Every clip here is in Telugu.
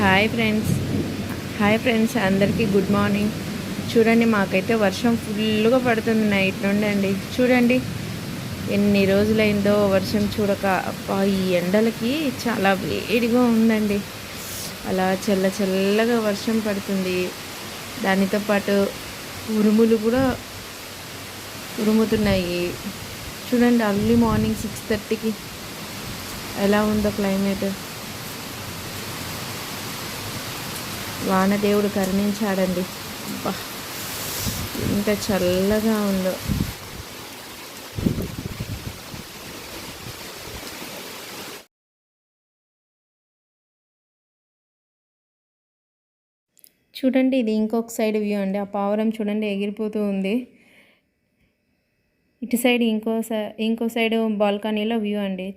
హాయ్ ఫ్రెండ్స్ హాయ్ ఫ్రెండ్స్ అందరికీ గుడ్ మార్నింగ్ చూడండి మాకైతే వర్షం ఫుల్గా పడుతుంది నైట్ నుండి అండి. చూడండి ఎన్ని రోజులైందో వర్షం చూడక. ఈ ఎండలకి చాలా వేడిగా ఉందండి. అలా చల్ల చల్లగా వర్షం పడుతుంది. దానితో పాటు ఉరుములు కూడా ఉరుముతున్నాయి. చూడండి అర్లీ మార్నింగ్ సిక్స్ థర్టీకి ఎలా ఉందో క్లైమేట్ వానదేవుడు కరుణించాడండి. అబ్బా ఎంత చల్లగా ఉందో. చూడండి ఇది ఇంకొక సైడ్ వ్యూ అండి. ఆ పావురం చూడండి ఎగిరిపోతూ ఉంది. ఇటు సైడ్ ఇంకో సై- ఇంకో సైడ్ బాల్కనీలో వ్యూ అండి.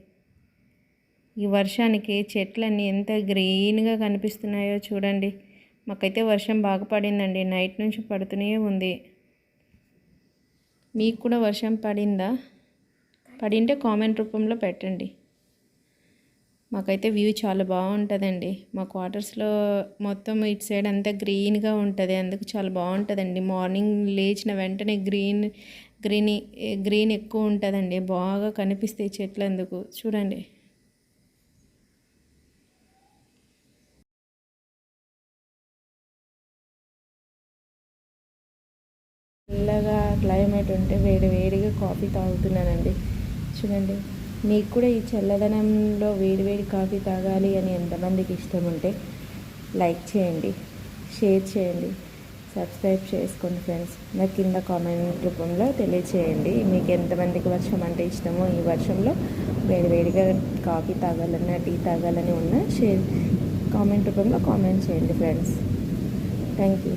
ఈ వర్షానికి చెట్లన్నీ ఎంత గ్రీన్గా కనిపిస్తున్నాయో చూడండి. మాకైతే వర్షం బాగా పడిందండి. నైట్ నుంచి పడుతూనే ఉంది. మీకు కూడా వర్షం పడిందా? పడింటే కామెంట్ రూపంలో పెట్టండి. మాకైతే వ్యూ చాలా బాగుంటుందండి. మా క్వార్టర్స్లో మొత్తం ఇటు సైడ్ అంతా గ్రీన్గా ఉంటుంది. అందుకు చాలా బాగుంటుందండి. మార్నింగ్ లేచిన వెంటనే గ్రీన్ గ్రీన్ గ్రీన్ ఎక్కువ ఉంటుందండి. బాగా కనిపిస్తాయి చెట్లు అందుకు చూడండి. చల్లగా క్లైమేట్ ఉంటే వేడి వేడిగా కాఫీ తాగుతున్నానండి. చూడండి మీకు కూడా ఈ చల్లదనంలో వేడి వేడి కాఫీ తాగాలి అని ఎంతమందికి ఇష్టం ఉంటే లైక్ చేయండి షేర్ చేయండి సబ్స్క్రైబ్ చేసుకోండి ఫ్రెండ్స్ నాకు కింద కామెంట్ రూపంలో తెలియచేయండి మీకు ఎంతమందికి వర్షం అంటే ఇష్టమో ఈ వర్షంలో వేడి వేడిగా కాఫీ తాగాలన్నా టీ తాగాలని ఉన్నా షేర్ కామెంట్ రూపంలో కామెంట్ చేయండి ఫ్రెండ్స్ థ్యాంక్ యూ